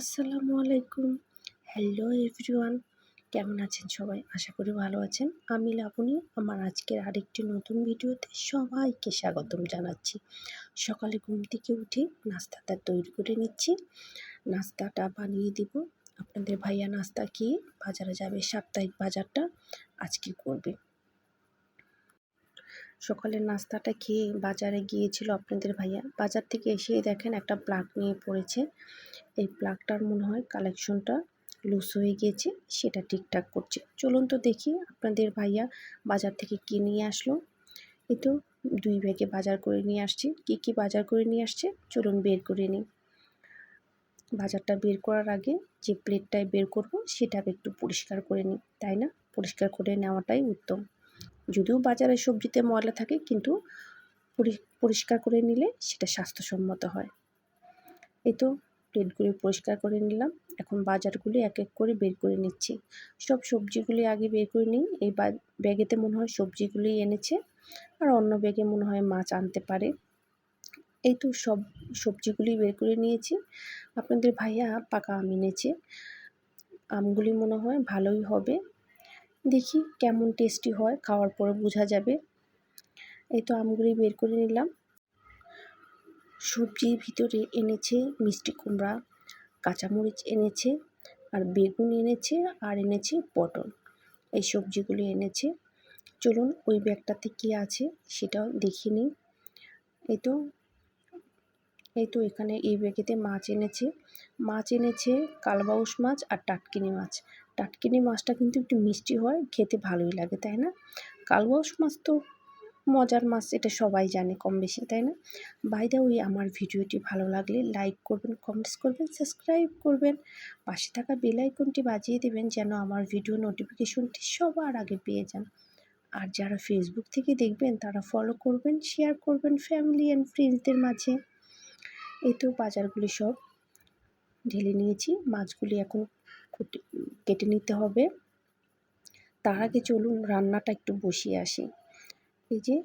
আসসালামু আলাইকুম। Hello everyone কেমন আছেন সবাই? আশা করি ভালো আছেন। আমি লাবণী, আমার আজকের আরেকটি নতুন ভিডিওতে সবাইকে স্বাগতম জানাচ্ছি। সকালে ঘুম থেকে উঠে নাস্তাটা তৈরি করে নিচ্ছি। নাস্তাটা বানিয়ে দিব। আপনাদের ভাইয়া নাস্তা খেয়ে বাজারে যাবে সাপ্তাহিক বাজারটা আজকে করবে। সকালের নাস্তাটা খেয়ে বাজারে গিয়েছিল আপনাদের ভাইয়া। বাজার থেকে এসে দেখেন একটা প্লাগ নিয়ে পড়েছে। এই প্লাগটার মনে হয় কালেকশনটা লুজ হয়ে গিয়েছে, সেটা ঠিকঠাক করছে। চলুন তো দেখি আপনাদের ভাইয়া বাজার থেকে কী নিয়ে আসলো। এই তো দুই ব্যাগে বাজার করে নিয়ে আসছি। কি কি বাজার করে নিয়ে আসছে? চলুন বের করে নিই। বাজারটা বের করার আগে যে প্লেটটায় বের করব সেটাকে একটু পরিষ্কার করে নিই, তাই না? পরিষ্কার করে নেওয়াটাই উত্তম। যদিও বাজারে সবজিতে ময়লা থাকে, কিন্তু পরিষ্কার করে নিলে সেটা স্বাস্থ্যসম্মত হয়। এই তো প্লেটগুলি পরিষ্কার করে নিলাম। এখন বাজারগুলি এক এক করে বের করে নিচ্ছি। সব সবজিগুলি আগে বের করে নিই। এই ব্যাগেতে মনে হয় সবজিগুলি এনেছে, আর অন্য ব্যাগে মনে হয় মাছ আনতে পারে। এই তো সব সবজিগুলি বের করে নিয়েছি। আপনাদের ভাইয়া পাকা আম এনেছে। আমগুলি মনে হয় ভালোই হবে। দেখি কেমন টেস্টি হয়, খাওয়ার পরে বোঝা যাবে। এই তো আমগুলি বের করে নিলাম। সবজির ভিতরে এনেছে মিষ্টি কুমড়া, কাঁচামরিচ এনেছে, আর বেগুন এনেছে, আর এনেছে পটল। এই সবজিগুলি এনেছে। চলুন ওই ব্যাগটাতে কী আছে সেটাও দেখিয়ে নিই। এই তো এই তো এখানে এই ব্যাগেতে মাছ এনেছে। মাছ এনেছে কালবাউস মাছ আর টাটকিনি মাছ। টাটকিনি মাছটা কিন্তু একটু মিষ্টি হয়, খেতে ভালোই লাগে, তাই না? কালবাউস মাছ তো মজার মাছ, এটা সবাই জানে কম বেশি, তাই না? বাই দা ওই আমার ভিডিওটি ভালো লাগলে লাইক করবেন কমেন্টস করবেন সাবস্ক্রাইব করবেন। পাশে থাকা বেল আইকনটি বাজিয়ে দেবেন যেন আমার ভিডিও নোটিফিকেশনটি সবার আগে পেয়ে যান। আর যারা ফেসবুক থেকে দেখবেন, তারা ফলো করবেন শেয়ার করবেন ফ্যামিলি অ্যান্ড ফ্রেন্ডসদের মাঝে। তো বাজারগুলি সব ঢেলে নিয়েছি। মাছগুলি এখন কেটে নিতে হবে। তার আগে চলুন রান্নাটা একটু বসিয়ে আসি। এই যে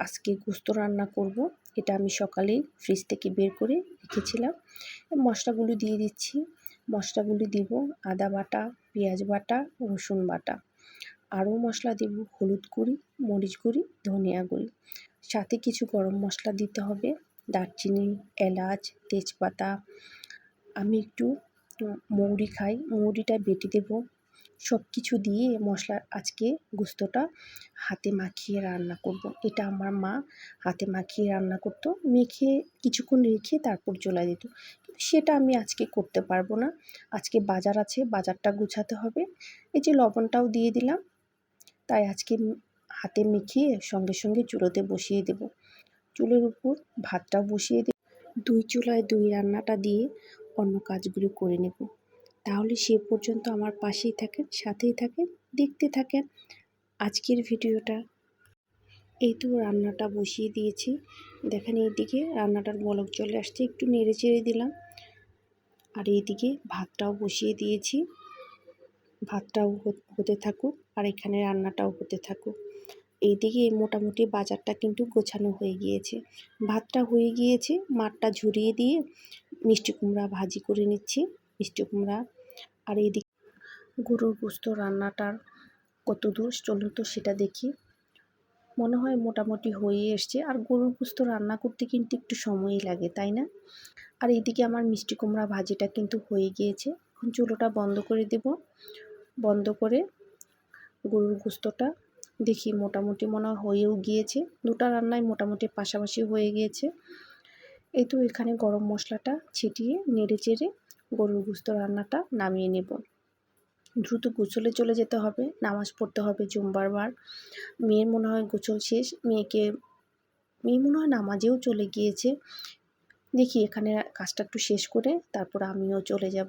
আজকে গোস্ত রান্না করব। এটা আমি সকালেই ফ্রিজ থেকে বের করে রেখেছিলাম। মশলাগুলো দিয়ে দিচ্ছি। মশলাগুলি দিব আদা বাটা, পেঁয়াজ বাটা, রসুন বাটা। আরও মশলা দেব, হলুদ গুঁড়ি, মরিচ গুঁড়ি, ধনিয়া গুঁড়ি। সাথে কিছু গরম মশলা দিতে হবে। দারচিনি, এলাচ, তেজপাতা। আমি একটু মৌরি খাই। মৌরিটা বেটে দেবো। সব কিছু দিয়ে মশলা আজকে গুস্তটা হাতে মাখিয়ে রান্না করব। এটা আমার মা হাতে মাখিয়ে রান্না করতো। মেখে কিছুক্ষণ রেখে তারপর চলে দিত কিন্তু সেটা আমি আজকে করতে পারব না। আজকে বাজার আছে, বাজারটা গুছাতে হবে। এই যে লবণটাও দিয়ে দিলাম। তাই আজকে হাতে মেখিয়ে সঙ্গে সঙ্গে চুলোতে বসিয়ে দেব। চুলের উপর ভাতটাও বসিয়ে দেব দুই চুলায় দুই রান্নাটা দিয়ে অন্য কাজগুলো করে নেব। তাহলে সে পর্যন্ত আমার পাশেই থাকেন, সাথেই থাকেন, দেখতে থাকেন আজকের ভিডিওটা। এই তো রান্নাটা বসিয়ে দিয়েছি। দেখেন এইদিকে রান্নাটার বলক চলে আসছে, একটু নেড়ে চেড়ে দিলাম। আর এইদিকে ভাতটাও বসিয়ে দিয়েছি। ভাতটাও হতে থাকুক আর এখানে রান্নাটাও হতে থাকুক। এইদিকে মোটামুটি বাজারটা কিন্তু গোছানো হয়ে গিয়েছে। ভাতটা হয়ে গিয়েছে, মাঠটা ঝুরিয়ে দিয়ে মিষ্টি কুমড়া ভাজি করে নিচ্ছি, মিষ্টি কুমড়া। আর এইদিকে গরুর গোস্ত রান্নাটার কত দূর চলুন তো সেটা দেখি। মনে হয় মোটামুটি হয়ে এসছে। আর গরুর গোস্ত রান্না করতে কিন্তু একটু সময়ই লাগে, তাই না? আর এইদিকে আমার মিষ্টি কুমড়া ভাজিটা কিন্তু হয়ে গিয়েছে। এখন চুলোটা বন্ধ করে দেব। বন্ধ করে গরুর গোস্তটা দেখি মোটামুটি মনে হয় হয়েও গিয়েছে। দুটা রান্নায় মোটামুটি পাশাপাশি হয়ে গিয়েছে। এই তো এখানে গরম মশলাটা ছিটিয়ে, নেড়ে চেড়ে গরুর গুস্ত রান্নাটা নামিয়ে নেব। দ্রুত গোসলে চলে যেতে হবে, নামাজ পড়তে হবে জুম্বার বার। মেয়ের মনে হয় গোসল শেষ, মেয়েকে মেয়ে মনে হয় নামাজেও চলে গিয়েছে। দেখি এখানে কাজটা একটু শেষ করে তারপর আমিও চলে যাব।